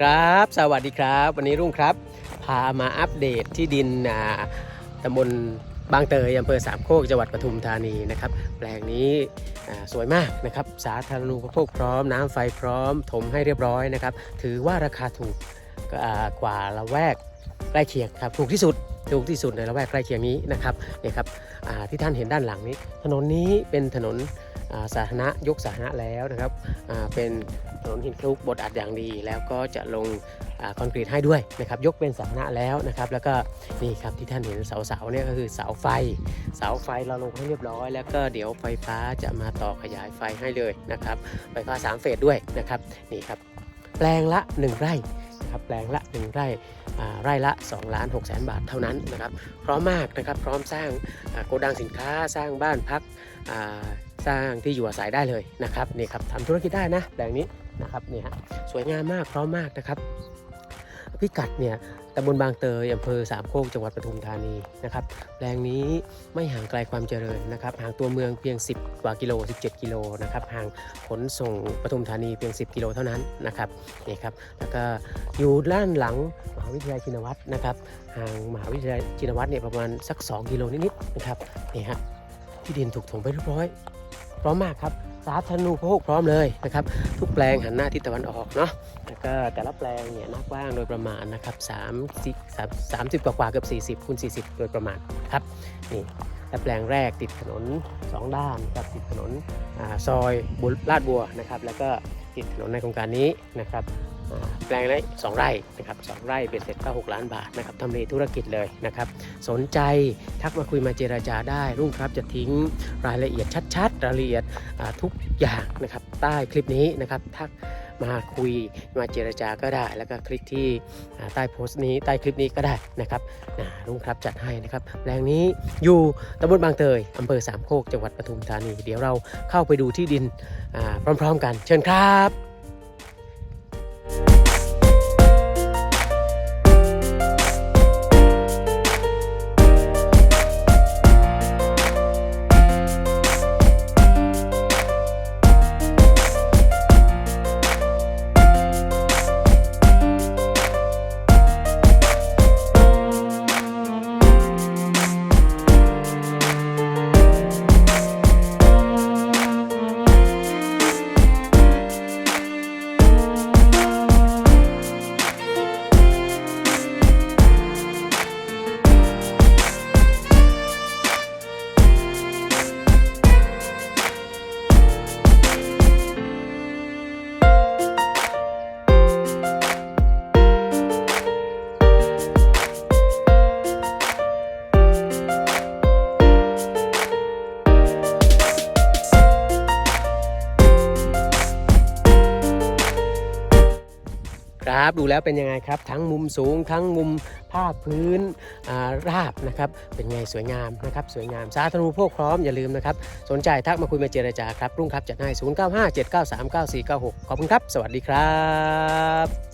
ครับ สวัสดีครับ วันนี้รุ่งครับ พามาอัปเดตที่ดินอ่าตำบลบางเตยอำเภอสามโคกจังหวัดปทุมธานีนะครับ แปลงนี้อ่าสวยมากนะครับ สาธารณูปโภคพร้อม น้ำไฟพร้อม ถมให้เรียบร้อยนะครับ ถือว่าราคาถูกกอ่ากว่าละแวกใกล้เคียงครับ ถูกที่สุด ถูกที่สุดในละแวกใกล้เคียงนี้นะครับเนี่ยครับที่ท่านเห็นด้านหลังนี้ ถนนนี้เป็นถนนาสาธารณะยกสาธารณะแล้วนะครับเป็นถนนหินคลุกบดอัดอย่างดี แล้วก็จะลงอคอนกรีตให้ด้วยนะครับยกเป็นสาธารณะแล้วนะครับ แล้วก็นี่ครับที่ท่านเห็นเสาๆเนี่ยก็คือเสาไฟ เสาไฟเราลงให้เรียบร้อย แล้วก็เดี๋ยวไฟฟ้าจะมาต่อขยายไฟให้เลยนะครับไฟฟ้าสามเฟสด้วยนะครับนี่ครับแปลงละ 1 ไร่ นะครับแปลงละ 1 ไร่อ่ไร่ละ2ล้าน6แสนบาทเท่านั้นนะครับพร้อมมากนะครับพร้อมสร้างโกดังสินค้าสร้างบ้านพักสร้างที่อยู่อาศัยได้เลยนะครับนี่ครับทำธุรกิจได้นะแปลงนี้นะครับนี่ฮะสวยงามมากพร้อมมากนะครับ พิกัดเนี่ยตำบลบางเตยอำเภอสามโคกจังหวัดปทุมธานีนะครับแปลงนี้ไม่ห่างไกลความเจริญนะครับห่างตัวเมืองเพียง 10 กว่ากิโล 17 กิโลนะครับห่างขนส่งปทุมธานีเพียง 10 กิโลเท่านั้นนะครับนี่ครับแล้วก็อยู่ด้านหลังมหาวิทยาลัยชินวัตรนะครับห่างมหาวิทยาลัยชินวัตรเนี่ยประมาณสัก 2 กิโลนิดๆนะครับนี่ฮะที่ดินถูกถมไปเรียบร้อยพร้อมมากครับ สาธารณูปโภคพร้อมเลยนะครับทุกแปลงหันหน้าทิศตะวันออกเนาะแล้วก็แต่ละแปลงเนี่ยหน้ากว้างโดยประมาณนะครับ3 30กว่ากว่าเกือบ 40คูณ40 โดยประมาณครับนี่และแปลงแรกติดถนน 2 ด้านครับติดถนนอซอยบุลาดบัวนะครับแล้วก็ติดถนนในโครงการนี้นะครับ แปลงละ2ไร่นะครับ2ไร่เป็นเสร็จก็ 6 ล้านบาทนะครับทำเลธุรกิจเลยนะครับ สนใจทักมาคุยมาเจราจาได้ รุ่งครับจะทิ้งรายละเอียดชัดๆ รายละเอียดทุกอย่างนะครับใต้คลิปนี้นะครับทักมาคุยมาเจรจาก็ได้ แล้วก็คลิกที่ใต้โพสต์นี้ใต้คลิปนี้ก็ได้นะครับนะรุ่งครับจัดให้นะครับแปลงนี้อยู่ตำบลบางเตยอำเภอสามโคกจังหวัดปทุมธานี เดี๋ยวเราเข้าไปดูที่ดินพร้อม ๆ กัน เชิญครับ ครับ ดูแล้วเป็นยังไงครับ ทั้งมุมสูง ทั้งมุมภาคพื้นาราบนะครับ เป็นไงสวยงามนะครับ สวยงามสาธารณูปโภคพร้อมอย่าลืมนะครับ สนใจทักมาคุยมาเจรจาครับ รุ่งครับจัดให้ 095 793 9496 ขอบคุณครับ สวัสดีครับ